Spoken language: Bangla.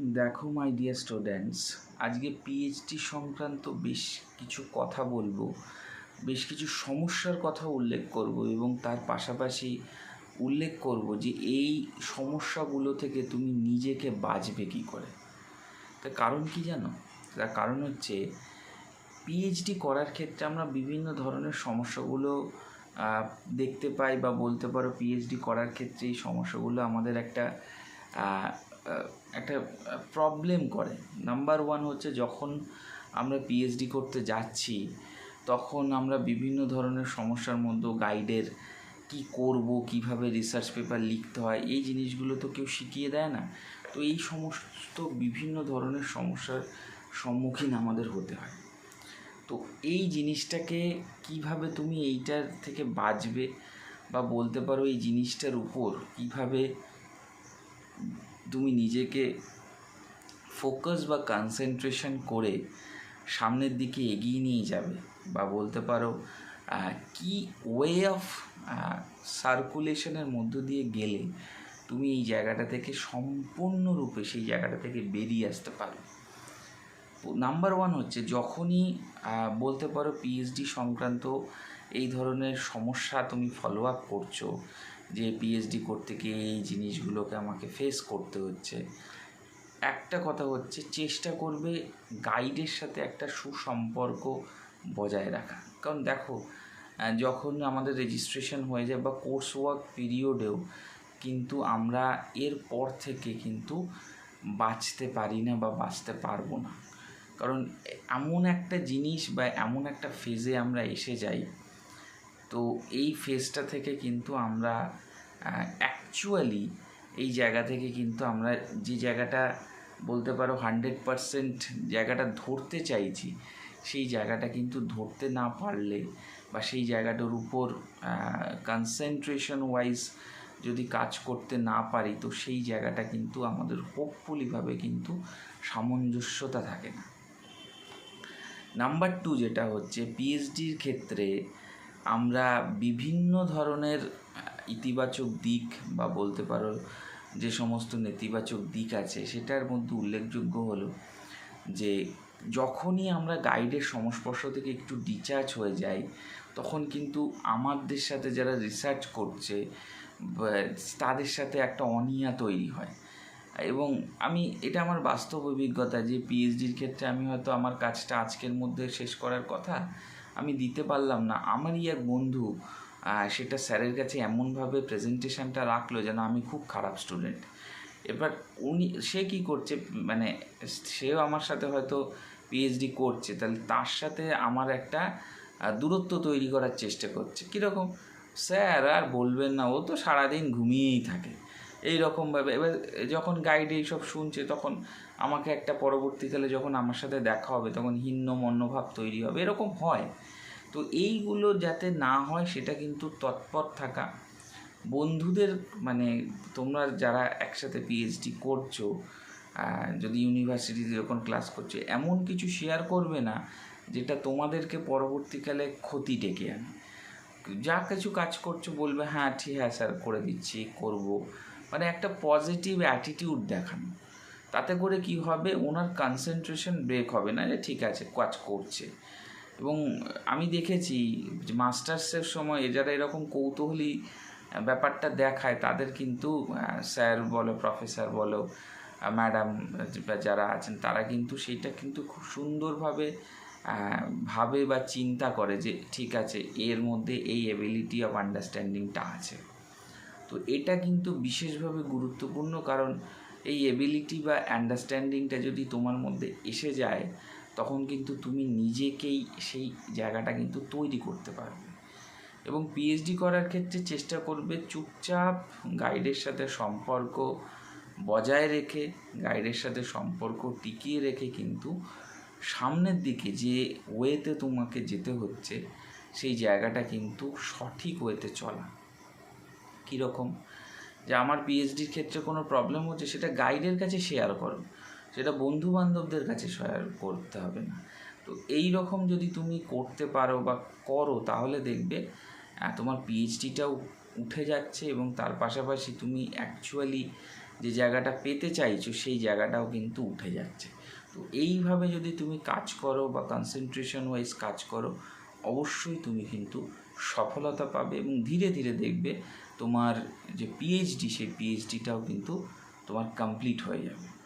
দেখো মাই ডিয়ার স্টুডেন্টস আজকে পিএইচডি সংক্রান্ত বেশ কিছু কথা বলব। বেশ কিছু সমস্যার কথা উল্লেখ করব এবং তার পাশাপাশি উল্লেখ করব যে এই সমস্যাগুলো থেকে তুমি নিজেকে বাঁচবে কী করে। তার কারণ কি জানো? তার কারণ হচ্ছে পিএইচডি করার ক্ষেত্রে আমরা বিভিন্ন ধরনের সমস্যাগুলো দেখতে পাই বা বলতে পারো পিএইচডি করার ক্ষেত্রে এই সমস্যাগুলো আমাদের একটা একটা প্রবলেম করে। নাম্বার ওয়ান হচ্ছে যখন আমরা পিএইচডি করতে যাচ্ছি, তখন আমরা বিভিন্ন ধরনের সমস্যার মধ্যে গাইডের কি করব, কীভাবে রিসার্চ পেপার লিখতে হয়, এই জিনিসগুলো তো কেউ শিখিয়ে দেয় না। তো এই সমস্ত বিভিন্ন ধরনের সমস্যার সম্মুখীন আমাদের হতে হয়। তো এই জিনিসটাকে কীভাবে তুমি এইটার থেকে বাঁচবে বা বলতে পারো এই জিনিসটার উপর কীভাবে তুমি নিজেকে ফোকাস বা কনসেন্ট্রেশন করে সামনের দিকে এগিয়ে নিয়ে যাবে বা বলতে পারো কি ওয়ে অফ সার্কুলেশনের মধ্য দিয়ে গেলে তুমি এই জায়গাটা থেকে সম্পূর্ণরূপে সেই জায়গাটা থেকে বেরিয়ে আসতে পারো নাম্বার ওয়ান হচ্ছে যখনই বলতে পারো পিএইচডি সংক্রান্ত এই ধরনের সমস্যা তুমি ফলো আপ করছ যে পিএইচডি করতে গিয়ে এই জিনিসগুলোকে আমাকে ফেস করতে হচ্ছে। একটা কথা হচ্ছে, চেষ্টা করবে গাইডের সাথে একটা সুসম্পর্ক বজায় রাখা। কারণ দেখো যখন আমাদের রেজিস্ট্রেশন হয়ে যায় বা কোর্স ওয়ার্ক পিরিয়ডেও কিন্তু আমরা এর পর থেকে কিন্তু বাঁচতে পারি না বা বাঁচতে পারব না। কারণ এমন একটা জিনিস বা এমন একটা ফেজে আমরা এসে যাই তো এই ফেজটা থেকে কিন্তু আমরা অ্যাকচুয়ালি এই জায়গা থেকে কিন্তু আমরা যে জায়গাটা বলতে পারো হান্ড্রেড পারসেন্ট জায়গাটা ধরতে চাইছি, সেই জায়গাটা কিন্তু ধরতে না পারলে বা সেই জায়গাটার উপর কনসেন্ট্রেশন ওয়াইজ যদি কাজ করতে না পারি, তো সেই জায়গাটা কিন্তু আমাদের হোপফুলিভাবে কিন্তু সামঞ্জস্যতা থাকে না। নাম্বার টু যেটা হচ্ছে পিএইচডির ক্ষেত্রে আমরা বিভিন্ন ধরনের ইতিবাচক দিক বা বলতে পারো যে সমস্ত নেতিবাচক দিক আছে, সেটার মধ্যে উল্লেখযোগ্য হলো যে যখনই আমরা গাইডের সংস্পর্শ থেকে একটু ডিচার্জ হয়ে যাই, তখন কিন্তু আমাদের সাথে যারা রিসার্চ করছে তাদের সাথে একটা অনীহা তৈরি হয়। এবং আমি, এটা আমার বাস্তব অভিজ্ঞতা যে পিএইচডির ক্ষেত্রে আমি হয়তো আমার কাজটা আজকের মধ্যে শেষ করার কথা আমি দিতে পারলাম না। আমারই এক বন্ধু সেটা স্যারের কাছে এমনভাবে প্রেজেন্টেশনটা রাখল যেন আমি খুব খারাপ স্টুডেন্ট। এবার উনি, সে কি করছে মানে সেও আমার সাথে হয়তো পিএইচডি করছে, তাহলে তার সাথে আমার একটা দূরত্ব তৈরি করার চেষ্টা করছে। কীরকম? স্যার আর বলবেন না, ও তো সারাদিন ঘুমিয়েই থাকে। এই রকমভাবে এবার যখন গাইড এইসব শুনছে, তখন আমাকে একটা পরবর্তীকালে যখন আমার সাথে দেখা হবে, তখন হিন্ন মন্যভাব তৈরি হবে, এরকম হয়। তো এইগুলো যাতে না হয়, সেটা কিন্তু তৎপর থাকা। বন্ধুদের মানে তোমরা যারা একসাথে পিএইচডি করছ যদি ইউনিভার্সিটিতে যখন ক্লাস করছ, এমন কিছু শেয়ার করবে না, যেটা তোমাদেরকে পরবর্তীকালে ক্ষতি ডেকে আনে। যা কিছু কাজ করছ, বলবে হ্যাঁ ঠিক হ্যাঁ স্যার করে দিচ্ছি, করব। মানে একটা পজিটিভ অ্যাটিটিউড দেখানো। তাতে করে কি হবে? ওনার কনসেন্ট্রেশন ব্রেক হবে না যে ঠিক আছে, কাজ করছে। এবং আমি দেখেছি যে মাস্টার্সের সময় যারা এরকম কৌতূহলী ব্যাপারটা দেখায়, তাদের কিন্তু স্যার বলো, প্রফেসর বলো ম্যাডাম যারা আছেন, তারা কিন্তু সেইটা কিন্তু খুব সুন্দরভাবে ভাবে বা চিন্তা করে যে ঠিক আছে, এর মধ্যে এই এবিলিটি অফ আন্ডারস্ট্যান্ডিংটা আছে। তো এটা কিন্তু বিশেষভাবে গুরুত্বপূর্ণ কারণ এই এবিলিটি বা আন্ডারস্ট্যান্ডিংটা যদি তোমার মধ্যে এসে যায়, তখন কিন্তু তুমি নিজেকেই সেই জায়গাটা কিন্তু তৈরি করতে পারবে। এবং পিএইচডি করার ক্ষেত্রে চেষ্টা করবে চুপচাপ গাইডের সাথে সম্পর্ক বজায় রেখে গাইডের সাথে সম্পর্ক টিকিয়ে রেখে কিন্তু সামনের দিকে যে ওয়েতে তোমাকে যেতে হচ্ছে, সেই জায়গাটা কিন্তু সঠিক ওয়েতে চলা। কীরকম? যে আমার পিএইচডির ক্ষেত্রে কোনো প্রবলেম হচ্ছে, সেটা গাইডের কাছে শেয়ার করো। সেটা বন্ধু বান্ধবদের কাছে শেয়ার করতে হবে না। তো এই রকম যদি তুমি করতে পারো বা করো, তাহলে দেখবে তোমার পিএইচডিটাও উঠে যাচ্ছে এবং তার পাশাপাশি তুমি অ্যাকচুয়ালি যে জায়গাটা পেতে চাইছো, সেই জায়গাটাও কিন্তু উঠে যাচ্ছে। তো এইভাবে যদি তুমি কাজ করো বা কনসেন্ট্রেশন ওয়াইজ কাজ করো অবশ্যই তুমি কিন্তু সফলতা পাবে এবং ধীরে ধীরে দেখবে তোমার যে পিএইচডি সেই পিএইচডিটাও কিন্তু তোমার কমপ্লিট হয়ে যাবে।